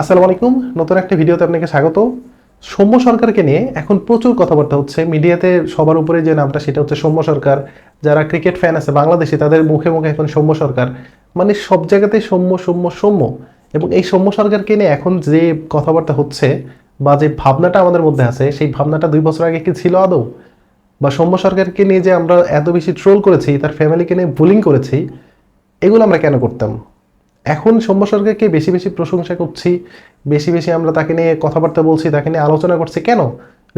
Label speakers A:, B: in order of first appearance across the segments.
A: আসসালামু আলাইকুম। নতুন একটা ভিডিওতে আপনাকে স্বাগত। সৌম্য সরকারকে নিয়ে এখন প্রচুর কথাবার্তা হচ্ছে। মিডিয়াতে সবার উপরে যে নামটা, সেটা হচ্ছে সৌম্য সরকার। যারা ক্রিকেট ফ্যান আছে বাংলাদেশে, তাদের মুখে মুখে এখন সৌম্য সরকার। মানে সব জায়গাতেই সৌম্য সৌম্য সৌম্য। এবং এই সৌম্য সরকারকে নিয়ে এখন যে কথাবার্তা হচ্ছে বা যে ভাবনাটা আমাদের মধ্যে আছে, সেই ভাবনাটা দুই বছর আগে কি ছিল আদৌ? বা সৌম্য সরকারকে নিয়ে যে আমরা এত বেশি ট্রোল করেছি, তার ফ্যামিলিকে নিয়ে বুলিং করেছি, এগুলো আমরা কেন করতাম? এখন সৌম্য সরকারকে বেশি বেশি প্রশংসা করছি, বেশি বেশি আমরা তাকে নিয়ে কথাবার্তা বলছি, তাকে নিয়ে আলোচনা করছি। কেন?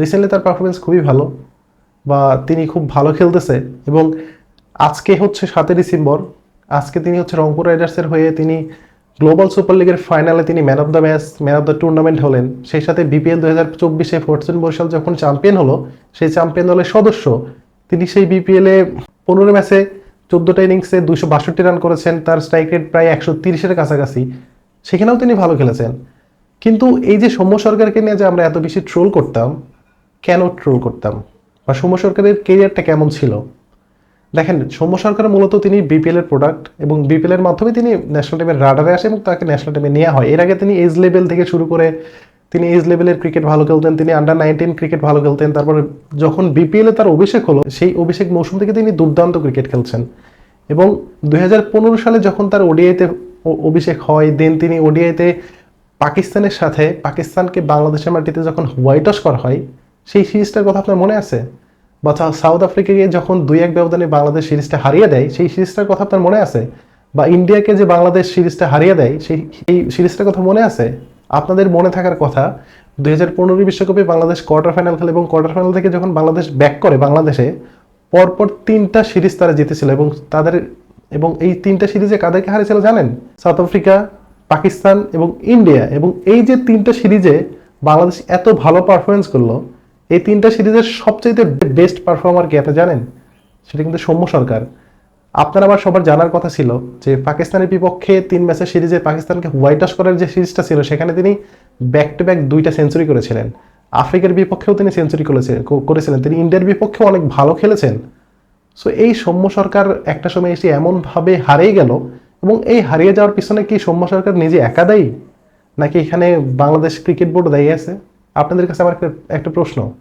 A: রিসেন্টলি তার পারফরমেন্স খুবই ভালো বা তিনি খুব ভালো খেলতেছে এবং আজকে হচ্ছে সাতই ডিসেম্বর, আজকে তিনি হচ্ছে রংপুর রাইডার্সের হয়ে তিনি গ্লোবাল সুপার লিগের ফাইনালে তিনি man of the match man of the tournament হলেন। সেই সাথে বিপিএল দু হাজার চব্বিশে ফরচুন বরিশাল যখন চ্যাম্পিয়ন হলো, সেই চ্যাম্পিয়ন দলের সদস্য, তিনি সেই বিপিএলে পনেরো ম্যাচে চোদ্দোটা ইনিংসে দুশো বাষট্টি রান করেছেন, তার স্ট্রাইক রেট প্রায় একশো তিরিশের কাছাকাছি। সেখানেও তিনি ভালো খেলেছেন। কিন্তু এই যে সৌম্য সরকারকে নিয়ে যে আমরা এত বেশি ট্রোল করতাম, কেন ট্রোল করতাম? বা সৌম্য সরকারের কেরিয়ারটা কেমন ছিল? দেখেন, সৌম্য সরকার মূলত তিনি বিপিএলের প্রোডাক্ট এবং বিপিএলের মাধ্যমে তিনি ন্যাশনাল টিমের রাডারে আসে এবং তাকে ন্যাশনাল টিমে নেওয়া হয়। এর আগে তিনি এজ লেভেল থেকে শুরু করে তিনি এজ লেভেলের ক্রিকেট ভালো খেলতেন, তিনি আন্ডার নাইনটিন ক্রিকেট ভালো খেলতেন। তারপরে যখন বিপিএল তার অভিষেক হলো, সেই অভিষেক মৌসুম থেকে তিনি দুর্দান্ত ক্রিকেট খেলছেন। এবং দুই হাজার পনেরো সালে যখন তার ওডিআইতে অভিষেক হয় দেন তিনি ওডিআইতে পাকিস্তানের সাথে, পাকিস্তানকে বাংলাদেশের মাটিতে যখন হোয়াইট ওয়াশ করা হয়, সেই সিরিজটার কথা আপনার মনে আছে? বা সাউথ আফ্রিকাকে যখন দুই এক ব্যবধানে বাংলাদেশ সিরিজটা হারিয়ে দেয়, সেই সিরিজটার কথা আপনার মনে আছে? বা ইন্ডিয়াকে যে বাংলাদেশ সিরিজটা হারিয়ে দেয়, সেই এই সিরিজটার কথা মনে আছে? আপনাদের মনে থাকার কথা, দুই হাজার পনেরো বিশ্বকাপে বাংলাদেশ কোয়ার্টার ফাইনাল খেলে এবং কোয়ার্টার ফাইনাল থেকে যখন বাংলাদেশ ব্যাক করে বাংলাদেশে, পরপর তিনটা সিরিজ তারা জিতেছিল এবং তাদের, এবং এই তিনটা সিরিজে কাদেরকে হারিয়েছিল জানেন? সাউথ আফ্রিকা, পাকিস্তান এবং ইন্ডিয়া। এবং এই যে তিনটা সিরিজে বাংলাদেশ এত ভালো পারফরমেন্স করল, এই তিনটা সিরিজের সবচেয়ে বেস্ট পারফর্মার কে আপনি জানেন? সেটা কিন্তু সৌম্য সরকার। আপনার আবার সবার জানার কথা ছিল যে পাকিস্তানের বিপক্ষে তিন ম্যাচের সিরিজে পাকিস্তানকে হোয়াইট ওয়াশ করার যে সিরিজটা ছিল, সেখানে তিনি ব্যাক টু ব্যাক দুইটা সেঞ্চুরি করেছিলেন। আফ্রিকার বিপক্ষেও তিনি সেঞ্চুরি করেছিলেন করেছিলেন। তিনি ইন্ডিয়ার বিপক্ষেও অনেক ভালো খেলেছেন। সো এই সৌম্য সরকার একটা সময় এসে এমনভাবে হারিয়ে গেল এবং এই হারিয়ে যাওয়ার পিছনে কি সৌম্য সরকার নিজে একা দায়ী? নাকি এখানে বাংলাদেশ ক্রিকেট বোর্ড দায়ী আছে? আপনাদের কাছে আমার একটা- একটা প্রশ্ন।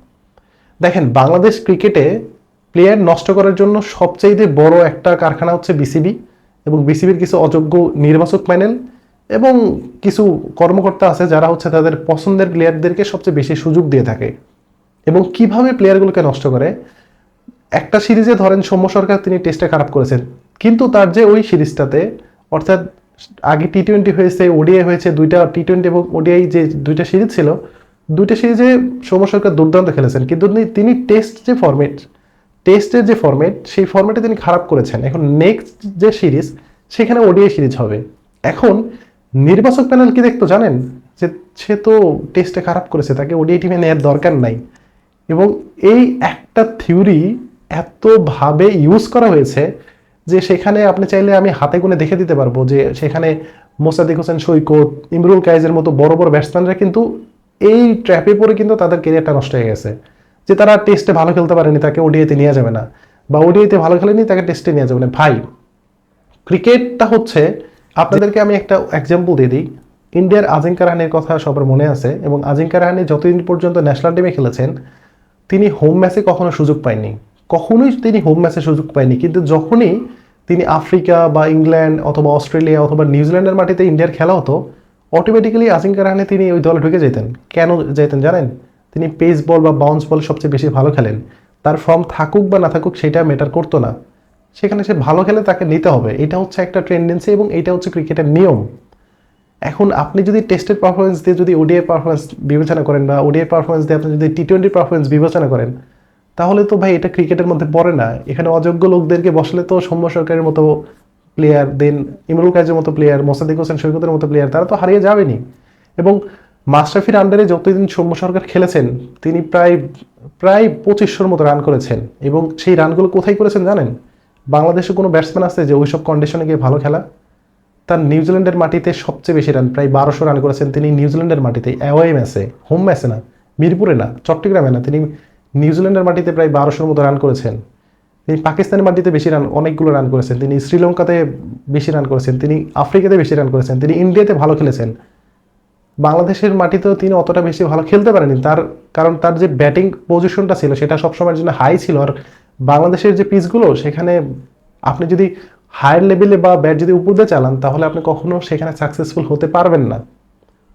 A: দেখেন, বাংলাদেশ ক্রিকেটে প্লেয়ার নষ্ট করার জন্য সবচেয়ে বড় একটা কারখানা হচ্ছে বিসিবি এবং বিসিবির কিছু অযোগ্য নির্বাচক প্যানেল এবং কিছু কর্মকর্তা আছে যারা হচ্ছে তাদের পছন্দের প্লেয়ারদেরকে সবচেয়ে বেশি সুযোগ দিয়ে থাকে। এবং কীভাবে প্লেয়ারগুলোকে নষ্ট করে? একটা সিরিজে ধরেন সৌম্য সরকার তিনি টেস্টে খারাপ করেছেন। কিন্তু তার যে ওই সিরিজটাতে, অর্থাৎ আগে টি টোয়েন্টি হয়েছে ওডিআই হয়েছে, দুইটা টি টোয়েন্টি এবং ওডিআই যে দুইটা সিরিজ ছিল, দুইটা সিরিজে সৌম্য সরকার দুর্দান্ত খেলেছেন। কিন্তু তিনি- টেস্ট যে ফরম্যাট টেস্টের যে ফরম্যাট সেই ফরম্যাটে তিনি খারাপ করেছেন। এখন নেক্সট যে সিরিজ সেখানে ওডিআই সিরিজ হবে। এখন নির্বাচক প্যানেল কি দেখতো জানেন? যে সে তো টেস্টে খারাপ করেছে, তাকে ওডিআই টিমে নেওয়ার দরকার নাই। এবং এই একটা থিওরি এতভাবে ইউজ করা হয়েছে যে সেখানে আপনি চাইলে আমি হাতে গুনে দেখে দিতে পারব যে সেখানে মোসাদিক হোসেন, সৈকত, ইমরুল কায়েজের মতো বড় বড় ব্যাটসম্যানরা কিন্তু এই ট্র্যাপে পড়ে কিন্তু তাদের কেরিয়ারটা নষ্ট হয়ে গেছে। যে তারা টেস্টে ভালো খেলতে পারেনি, তাকে ওডিআইতে নিয়ে যাবে না। বা ওডিআইতে ভালো খেলেনি, তাকে টেস্টে নিয়ে যাবে না। ভাই, ক্রিকেটটা হচ্ছে, আপনাদেরকে আমি একটা এক্সাম্পল দিয়ে দিই। ইন্ডিয়ার আজিঙ্কা রাহানের কথা সবার মনে আছে এবং আজিঙ্কা রাহানি যতদিন পর্যন্ত ন্যাশনাল টিমে খেলেছেন, তিনি হোম ম্যাচে কখনো সুযোগ পায়নি। কখনোই তিনি হোম ম্যাচে সুযোগ পায়নি। কিন্তু যখনই তিনি আফ্রিকা বা ইংল্যান্ড অথবা অস্ট্রেলিয়া অথবা নিউজিল্যান্ডের মাটিতে ইন্ডিয়ার খেলা হতো অটোমেটিক্যালি আজিঙ্কা রাহানে তিনি ওই দলে ঢুকে যেতেন। কেন যেতেন জানেন? তিনি পেস বল বা বাউন্স বল সবচেয়ে বেশি ভালো খেলেন। তার ফর্ম থাকুক বা না থাকুক সেটা ম্যাটার করতো না। সেখানে সে ভালো খেলে তাকে নিতে হবে। এটা হচ্ছে একটা টেন্ডেন্সি এবং এটা হচ্ছে ক্রিকেটের নিয়ম। এখন আপনি যদি টেস্টের পারফরমেন্স দিয়ে যদি ওডিআই পারফরমেন্স বিবেচনা করেন বা ওডিআই পারফরমেন্স দিয়ে আপনি যদি টি টোয়েন্টি পারফরমেন্স বিবেচনা করেন, তাহলে তো ভাই এটা ক্রিকেটের মধ্যে পড়ে না। এখানে অযোগ্য লোকদেরকে বসলে তো সৌম্য সরকারের মতো প্লেয়ার দেন ইমরুল কাজের মতো প্লেয়ার মোসাদিক হোসেন সৈকতের মতো প্লেয়ার তারা তো হারিয়ে যাবেনি এবং মাশরাফির আন্ডারে যতদিন সৌম্য সরকার খেলেছেন, তিনি প্রায় প্রায় পঁচিশশোর মতো রান করেছেন। এবং সেই রানগুলো কোথায় করেছেন জানেন? বাংলাদেশে কোনো ব্যাটসম্যান আছে যে ওইসব কন্ডিশনে গিয়ে ভালো খেলা? তার নিউজিল্যান্ডের মাটিতে সবচেয়ে বেশি রান প্রায় বারোশো রান করেছেন তিনি নিউজিল্যান্ডের মাটিতে। অ্যাওয়ে ম্যাচে হোম ম্যাচে না, মিরপুরে না, চট্টগ্রামে না, তিনি নিউজিল্যান্ডের মাটিতে প্রায় বারোশোর মতো রান করেছেন। তিনি পাকিস্তানের মাটিতে বেশি রান অনেকগুলো রান করেছেন। তিনি শ্রীলঙ্কাতে বেশি রান করেছেন। তিনি আফ্রিকাতে বেশি রান করেছেন। তিনি ইন্ডিয়াতে ভালো খেলেছেন। বাংলাদেশের মাটিতেও তিনি অতটা বেশি ভালো খেলতে পারেনি তার কারণ তার যে ব্যাটিং পজিশনটা ছিল, সেটা সবসময়ের জন্য হাই ছিল। আর বাংলাদেশের যে পিচগুলো, সেখানে আপনি যদি হায়ার লেভেলে বা ব্যাট যদি উপর চালান, তাহলে আপনি কখনো সেখানে সাকসেসফুল হতে পারবেন না।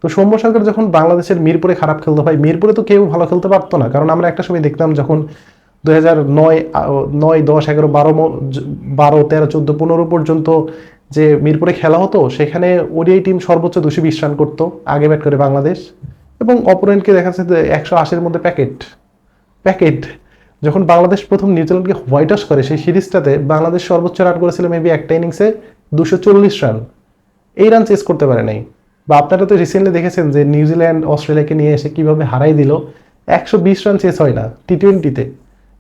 A: তো সৌম্য সরকার যখন বাংলাদেশের মিরপুরে খারাপ খেলতো, ভাই, মিরপুরে তো কেউ ভালো খেলতে পারতো না। কারণ আমরা একটা সময় দেখতাম যখন দু হাজার নয় নয়, দশ, এগারো, বারো বারো, তেরো, চোদ্দ, পনেরো পর্যন্ত যে মিরপুরে খেলা হতো, সেখানে ওডিআই টিম সর্বোচ্চ দুশো বিশ রান করতো, আগে ব্যাট করে বাংলাদেশ। এবং অপোনেন্টকে দেখা যাচ্ছে একশো আশির মধ্যে প্যাকেট। প্যাকেট, যখন বাংলাদেশ প্রথম নিউজিল্যান্ডকে হোয়াইট হাউস করে, সেই সিরিজটাতে বাংলাদেশ সর্বোচ্চ রান করেছিল মেবি একটা ইনিংসে দুশো চল্লিশ রান। এই রান চেস করতে পারে নাই। বা আপনারা তো রিসেন্টলি দেখেছেন যে নিউজিল্যান্ড অস্ট্রেলিয়াকে নিয়ে এসে কীভাবে হারাই দিল। একশো বিশ রান চেস হয় না টি টোয়েন্টিতে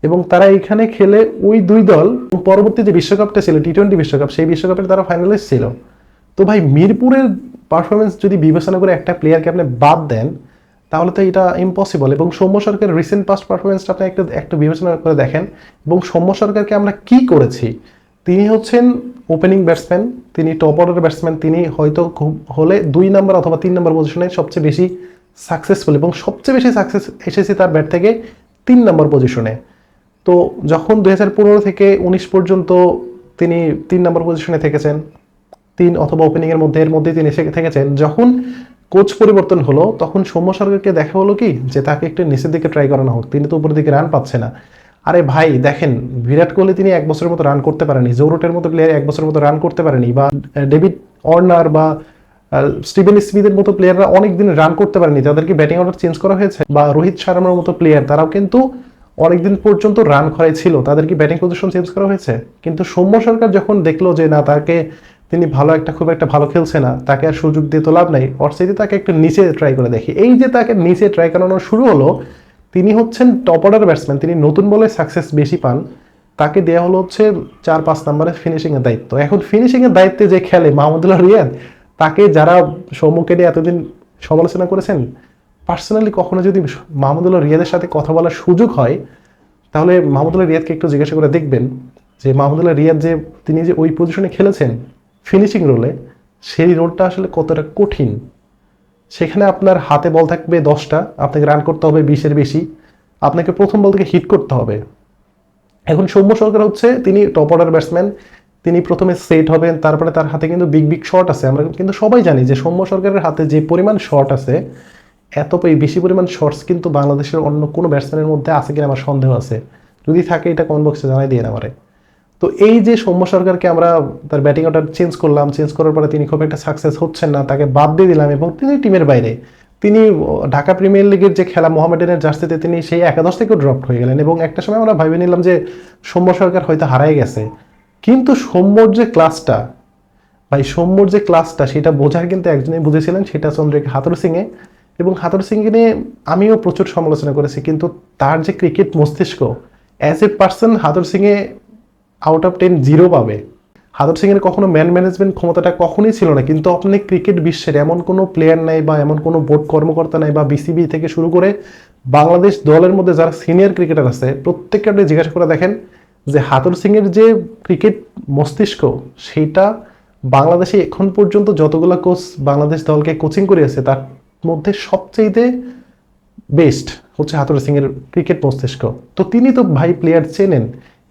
A: এবং তারা এখানে খেলে ওই দুই দল পরবর্তী যে বিশ্বকাপটা ছিল টি টোয়েন্টি বিশ্বকাপ, সেই বিশ্বকাপের তারা ফাইনালিস্ট ছিল। তো ভাই, মিরপুরের পারফরমেন্স যদি বিবেচনা করে একটা প্লেয়ারকে আপনি বাদ দেন, তাহলে তো এটা ইম্পসিবল এবং সৌম্য সরকারের রিসেন্ট পাস্ট পারফরমেন্সটা আপনি একটা, একটু বিবেচনা করে দেখেন এবং সৌম্য সরকারকে আমরা কি করেছি? তিনি হচ্ছেন ওপেনিং ব্যাটসম্যান তিনি টপ অর্ডার ব্যাটসম্যান তিনি হয়তো খুব হলে দুই নম্বর অথবা তিন নম্বর পজিশনে সবচেয়ে বেশি সাকসেসফুল এবং সবচেয়ে বেশি সাকসেস এসেছে তার ব্যাট থেকে তিন নম্বর পজিশনে তো যখন দুই হাজার পনেরো থেকে উনিশ পর্যন্ত তিনি তিন নম্বর পজিশনে থেকেছেন, তিন অথবা ওপেনিংয়ের মধ্যে, এর মধ্যে তিনি থেকেছেন, যখন কোচ পরিবর্তন হলো, তখন সৌম্য সরকারকে দেখা হলো কি যে তাকে একটু নিচের দিকে ট্রাই করানো হোক, তিনি তো উপরের দিকে রান পাচ্ছে না। আরে ভাই, দেখেন, বিরাট কোহলি তিনি এক বছরের মতো রান করতে পারেনি, জোরোটের মতো প্লেয়ার এক বছরের মতো রান করতে পারেনি, বা ডেভিড অর্নার বা স্টিভেন স্মিথের মতো প্লেয়াররা অনেক দিন রান করতে পারেনি, তাদেরকে ব্যাটিং অর্ডার চেঞ্জ করা হয়েছে, বা রোহিত শর্মার মতো প্লেয়ার তারাও কিন্তু অনেকদিন পর্যন্ত রান খরাই ছিল। তাদের কি ব্যাটিং পজিশন চেঞ্জ করা হয়েছে? কিন্তু সৌম্য সরকার যখন দেখল যে, না, তাকে তিনি ভালো একটা, খুব একটা ভালো খেলছে না, তাকে আর সুযোগ দিয়ে তো লাভ নাই, ওর তাকে একটু নিচে ট্রাই করে দেখি। এই যে তাকে নিচে ট্রাই করানো শুরু হলো, তিনি হচ্ছেন টপ অর্ডার ব্যাটসম্যান তিনি নতুন বলে সাকসেস বেশি পান। তাকে দেওয়া হলো হচ্ছে চার পাঁচ নম্বরে ফিনিশিংয়ের দায়িত্ব। এখন ফিনিশিংয়ের দায়িত্বে যে খেলে মাহমুদুল্লাহ রিয়াদ, তাকে যারা সম্মুখে নিয়ে এতদিন সমালোচনা করেছেন পার্সোনালি কখনো যদি মাহমুদুল্লাহ রিয়াদের সাথে কথা বলার সুযোগ হয়, তাহলে মাহমুদুল্লাহ রিয়াদকে একটু জিজ্ঞাসা করে দেখবেন যে মাহমুদুল্লাহ রিয়াদ যে, তিনি যে ওই পজিশনে খেলেছেন ফিনিশিং রোলে সেই রোলটা আসলে কতটা কঠিন? সেখানে আপনার হাতে বল থাকবে দশটা, আপনাকে রান করতে হবে বিশের বেশি, আপনাকে প্রথম বল থেকে হিট করতে হবে। এখন সৌম্য সরকার হচ্ছে, তিনি টপ অর্ডার ব্যাটসম্যান তিনি প্রথমে সেট হবেন, তারপরে তার হাতে কিন্তু বিগ বিগ শট আছে। আমরা কিন্তু সবাই জানি যে সৌম্য সরকারের হাতে যে পরিমাণ শট আছে এত বেশি পরিমাণ শর্টস কিন্তু বাংলাদেশের অন্য কোনো ব্যাটসম্যানের মধ্যে আছে কিনা আমার সন্দেহ আছে। যদি থাকে এটা কমেন্ট বক্সে জানাই দিয়ে আমারে। তো এই যে সৌম্য সরকারকে আমরা তার ব্যাটিং অর্ডার চেঞ্জ করলাম চেঞ্জ করার পরে তিনি খুব একটা সাকসেস হচ্ছেন না, তাকে বাদ দিয়ে দিলাম এবং তিনি টিমের বাইরে। তিনি ঢাকা প্রিমিয়ার লিগের যে খেলা মোহামেডানের জার্সিতে তিনি সেই একাদশ থেকেও ড্রপ হয়ে গেলেন এবং একটা সময় আমরা ভেবে নিলাম যে সৌম্য সরকার হয়তো হারাই গেছে। কিন্তু সৌম্যর যে ক্লাসটা ভাই সৌম্যর যে ক্লাসটা সেটা বোঝার কিন্তু একজনই বুঝেছিলেন, সেটা চন্দ্রিকা হাতুর সিংয়ে। এবং হাতর সিংকে নিয়ে আমিও প্রচুর সমালোচনা করেছি, কিন্তু তার যে ক্রিকেট মস্তিষ্ক অ্যাজ এ পার্সন হাতুর সিংয়ে আউট অফ টেন জিরো পাবে। হাতুর সিংয়ের কখনো ম্যান ম্যানেজমেন্ট ক্ষমতাটা কখনোই ছিল না, কিন্তু আপনি ক্রিকেট বিশ্বের এমন কোনো প্লেয়ার নাই বা এমন কোনো বোর্ড কর্মকর্তা নাই বা বিসিবি থেকে শুরু করে বাংলাদেশ দলের মধ্যে যারা সিনিয়র ক্রিকেটার আছে, প্রত্যেককে আপনি জিজ্ঞাসা করে দেখেন যে হাতুর সিংয়ের যে ক্রিকেট মস্তিষ্ক সেইটা বাংলাদেশে এখন পর্যন্ত যতগুলো কোচ বাংলাদেশ দলকে কোচিং করিয়েছে, তার মধ্যে সবচেয়ে বেস্ট হচ্ছে হাতুর সিং এর ক্রিকেট মস্তিষ্ক। তো তিনি তো ভাই প্লেয়ার চেনেন।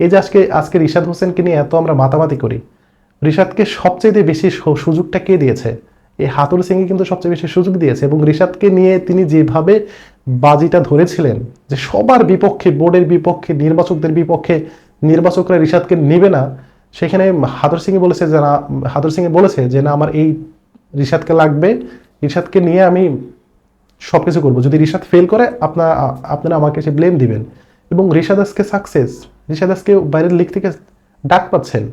A: এই যে আজকে আজকে রিশাদ হোসেনকে নিয়ে এত আমরা মাতামাতি করি। রিশাদকে সবচেয়ে বেশি সুযোগটা কে দিয়েছে? এই হাতুর সিংই কিন্তু সবচেয়ে বেশি সুযোগ দিয়েছে এবং রিশাদকে নিয়ে তিনি যেভাবে বাজিটা ধরেছিলেন, যে সবার বিপক্ষে বোর্ডের বিপক্ষে, নির্বাচকদের বিপক্ষে নির্বাচকরা রিশাদকে নেবে না, সেখানে হাতুর সিংই বলেছে যে না হাতুর সিংয়ে বলেছে যে না, আমার এই রিশাদকে লাগবে। রিশাদকে নিয়ে আমি সব কিছু করব। যদি রিশাদ ফেল করে আপনার আপনারা আমাকে সে ব্লেম দিবেন। এবং রিশাদ আজকে সাকসেস আজকে বাইরের লিগ থেকে ডাক পাচ্ছেন।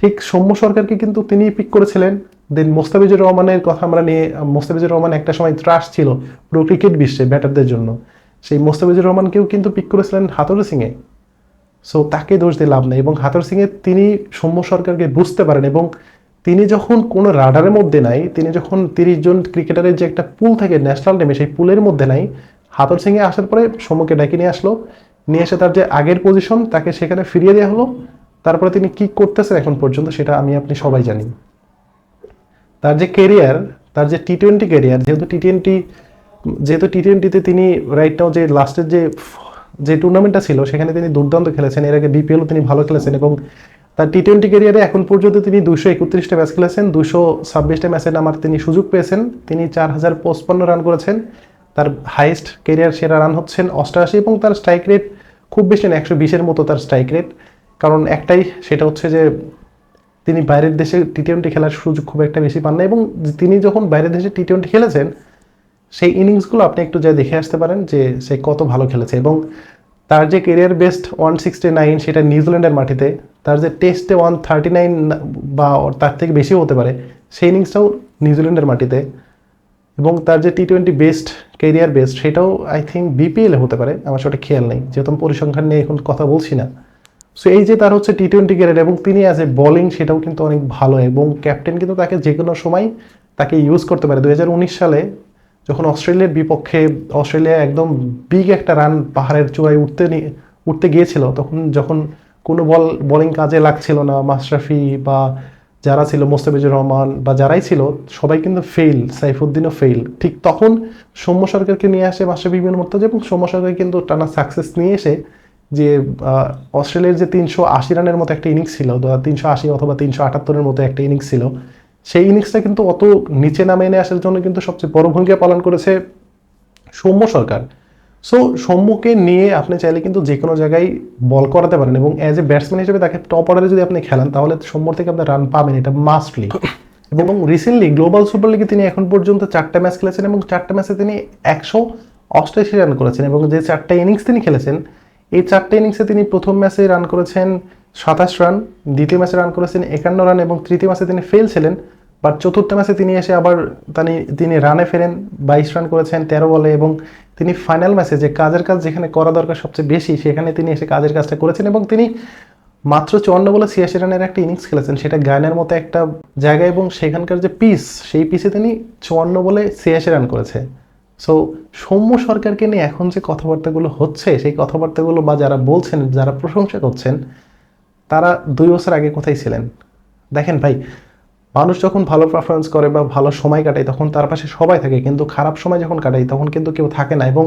A: ঠিক সৌম্য সরকারকে কিন্তু তিনি পিক করেছিলেন। দেন মোস্তাফিজুর রহমানের কথা আমরা নিয়ে, মোস্তাফিজুর রহমান একটা সময় ত্রাস ছিল পুরো ক্রিকেট বিশ্বে ব্যাটারদের জন্য। সেই মোস্তাফিজুর রহমানকেও কিন্তু পিক করেছিলেন হাতুর সিংয়ে। সো তাকে দোষ দিয়ে লাভ নেই। এবং হাতুর সিংয়ে তিনি সৌম্য সরকারকে বুঝতে পারেন এবং তিনি যখন কোনো রাডারের মধ্যে নাই, তিনি যখন তিরিশ জন ক্রিকেটারের যে একটা পুল থাকে ন্যাশনাল টিমে, সেই পুলের মধ্যে নাই হাতুর সিংয়ে আসার পরে সৌম্যকে ডেকে নিয়ে আসলো। নিয়ে এসে তার যে আগের পজিশন তাকে সেখানে ফিরিয়ে দেওয়া হলো। তারপরে তিনি কি করতেছেন এখন পর্যন্ত, সেটা আমি আপনি সবাই জানি। তার যে কেরিয়ার তার যে টি টোয়েন্টি ক্যারিয়ার যেহেতু টি টোয়েন্টি যেহেতু টি টোয়েন্টিতে তিনি রাইট নাও যে লাস্টের যে যে টুর্নামেন্টটা ছিল, সেখানে তিনি দুর্দান্ত খেলেছেন। এর আগে বিপিএলও তিনি ভালো খেলেছেন এবং তার টি টোয়েন্টি ক্যারিয়ারে এখন পর্যন্ত তিনি দুশো একত্রিশটা ম্যাচ খেলেছেন দুশো ছাব্বিশটা ম্যাচে নামার তিনি সুযোগ পেয়েছেন। তিনি চার হাজার পঁচপান্ন রান করেছেন। তার হাইয়েস্ট ক্যারিয়ার সেরা রান হচ্ছেন অষ্টআশি এবং তার স্ট্রাইক রেট খুব বেশি না, একশো বিশের মতো তার স্ট্রাইক রেট কারণ একটাই সেটা হচ্ছে যে তিনি বাইরের দেশে টি টোয়েন্টি খেলার সুযোগ খুব একটা বেশি পান না এবং তিনি যখন বাইরের দেশে টি টোয়েন্টি খেলেছেন, সেই ইনিংসগুলো আপনি একটু যা দেখে আসতে পারেন যে সে কত ভালো খেলেছে এবং তার যে career best one sixty nine সেটা নিউজিল্যান্ডের মাটিতে তার যে টেস্টে ওয়ান থার্টি নাইন বা তার থেকে বেশিও হতে পারে, সেই ইনিংসটাও নিউজিল্যান্ডের মাটিতে। এবং তার যে T twenty best career best সেটাও আই থিঙ্ক বিপিএলে হতে পারে। আমার সেটা খেয়াল নেই, যেহেতু আমি পরিসংখ্যান নিয়ে এখন কথা বলছি না। সো এই যে তার হচ্ছে টি টোয়েন্টি ক্যারিয়ার এবং তিনি অ্যাজ এ বোলিং সেটাও কিন্তু অনেক ভালো এবং ক্যাপ্টেন কিন্তু তাকে যে কোনো সময় তাকে ইউজ করতে পারে। দু হাজার উনিশ সালে যখন অস্ট্রেলিয়ার বিপক্ষে, অস্ট্রেলিয়া একদম বিগ একটা রান পাহাড়ের চূড়ায় উঠতে নিয়ে উঠতে গিয়েছিল, তখন যখন কোনো বল, বোলিং কাজে লাগছিল না, মাশরাফি বা যারা ছিল, মোস্তাফিজুর রহমান বা যারাই ছিল, সবাই কিন্তু ফেল সাইফুদ্দিনও ফেল ঠিক তখন সৌম্য সরকারকে নিয়ে আসে মাশরাফি বিন মোর্তাজা এবং সৌম্য সরকার কিন্তু টানা সাকসেস নিয়ে এসে যে অস্ট্রেলিয়ার যে তিনশো আশি রানের মতো একটা ইনিংস ছিল তিনশো আশি অথবা তিনশো আটাত্তরের মতো একটা ইনিংস ছিল, সেই ইনিংসটা কিন্তু অত নিচে নামে এনে আসার জন্য কিন্তু সবচেয়ে বড় ভূমিকা পালন করেছে সৌম্য সরকার। সো সৌম্যকে নিয়ে আপনি চাইলে কিন্তু যে কোনো জায়গায় বল করাতে পারেন এবং অ্যাজ এ ব্যাটসম্যান হিসেবে তাকে টপ অর্ডারে যদি আপনি খেলেন, তাহলে সৌম্যর থেকে আপনি রান পাবেন, এটা মাস্টলি এবং রিসেন্টলি গ্লোবাল সুপার লিগে তিনি এখন পর্যন্ত চারটা ম্যাচ খেলেছেন এবং চারটা ম্যাচে তিনি একশো অষ্টাশি রান করেছেন এবং যে চারটা ইনিংস তিনি খেলেছেন, এই চারটা ইনিংসে তিনি প্রথম ম্যাচে রান করেছেন সাতাশ রান দ্বিতীয় ম্যাচে রান করেছেন একান্ন রান এবং তৃতীয় ম্যাচে তিনি ফেল ছিলেন বাট চতুর্থ ম্যাচে তিনি এসে আবার তিনি রানে ফেরেন, বাইশ রান করেছেন তেরো বলে এবং তিনি ফাইনাল ম্যাচে যে কাজের কাজ যেখানে করা দরকার সবচেয়ে বেশি, সেখানে তিনি এসে কাজের কাজটা করেছেন এবং তিনি মাত্র চুয়ান্ন বলে ছিয়াশি রানের একটা ইনিংস খেলেছেন। সেটা গায়নের মতো একটা জায়গা এবং সেখানকার যে পিস সেই পিসে তিনি চুয়ান্ন বলে ছিয়াশি রান করেছে। সো সৌম্য সরকারকে নিয়ে এখন যে কথাবার্তাগুলো হচ্ছে, সেই কথাবার্তাগুলো বা যারা বলছেন, যারা প্রশংসা করছেন, তারা দুই বছর আগে কোথায় ছিলেন? দেখেন ভাই মানুষ যখন ভালো পারফরমেন্স করে বা ভালো সময় কাটায়, তখন তার পাশে সবাই থাকে। কিন্তু খারাপ সময় যখন কাটায়, তখন কিন্তু কেউ থাকে না। এবং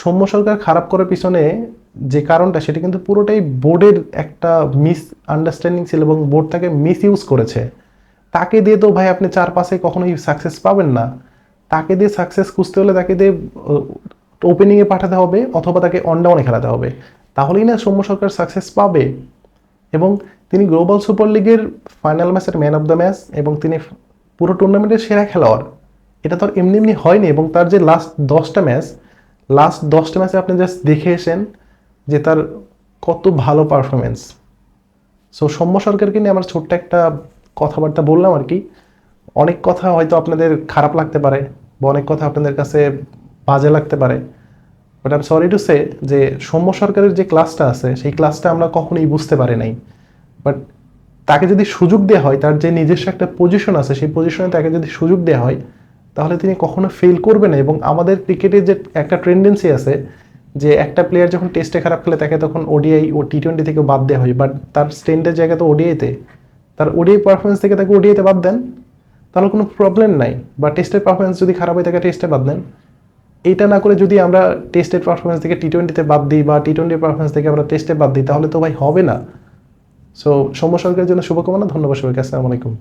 A: সৌম্য সরকার খারাপ করার পিছনে যে কারণটা, সেটা কিন্তু পুরোটাই বোর্ডের একটা মিস আন্ডারস্ট্যান্ডিং ছিল এবং বোর্ড তাকে মিস ইউজ করেছে। তাকে দিয়ে তো ভাই আপনি চার পাশে কখনোই সাকসেস পাবেন না। তাকে দিয়ে সাকসেস খুঁজতে হলে তাকে দিয়ে ওপেনিংয়ে পাঠাতে হবে অথবা তাকে অন ডাউনে খেলাতে হবে। তাহলেই না সৌম্য সরকার সাকসেস পাবে। এবং তিনি গ্লোবাল সুপার লিগের ফাইনাল ম্যাচের ম্যান অফ দ্য ম্যাচ এবং তিনি পুরো টুর্নামেন্টের সেরা খেলোয়াড়। এটা তো আর এমনি এমনি হয়নি, এবং তার যে লাস্ট দশটা ম্যাচ লাস্ট দশটা ম্যাচে আপনি জাস্ট দেখে এসেন যে তার কত ভালো পারফরমেন্স সো সৌম্য সরকারকে নিয়ে আমার ছোট্ট একটা কথাবার্তা বললাম আর কি। অনেক কথা হয়তো আপনাদের খারাপ লাগতে পারে, বা অনেক কথা আপনাদের কাছে বাজে লাগতে পারে। But um sorry to say যে সৌম্য সরকারের যে ক্লাসটা আছে, সেই ক্লাসটা আমরা কখনোই বুঝতে পারি নাই। বাট তাকে যদি সুযোগ দেওয়া হয়, তার যে নিজস্ব একটা পজিশন আছে, সেই পজিশনে তাকে যদি সুযোগ দেওয়া হয়, তাহলে তিনি কখনো ফেল করবে না। এবং আমাদের ক্রিকেটের যে একটা ট্রেন্ডেন্সি আছে, যে একটা প্লেয়ার যখন টেস্টে খারাপ খেলে, তাকে তখন ওডিআই ও টি টোয়েন্টি থেকে বাদ দেওয়া হয়। বাট তার স্ট্যান্ডের জায়গা তো ওডিআইতে তার ওডিআই পারফরমেন্স থেকে তাকে ওডিআইতে বাদ দেন, তাহলে কোনো প্রবলেম নাই। বা টেস্টের পারফরমেন্স যদি খারাপ হয়, তাকে টেস্টে বাদ দেন। এইটা না করে যদি আমরা টেস্টের পারফরমেন্স থেকে টি টোয়েন্টিতে বাদ দিই, বা টি টোয়েন্টির পারফরমেন্স থেকে আমরা টেস্টে বাদ দিই, তাহলে তো ভাই হবে না। সো সৌম্য সরকারের জন্য শুভকামনা ধন্যবাদ সবাইকে আসসালামু আলাইকুম।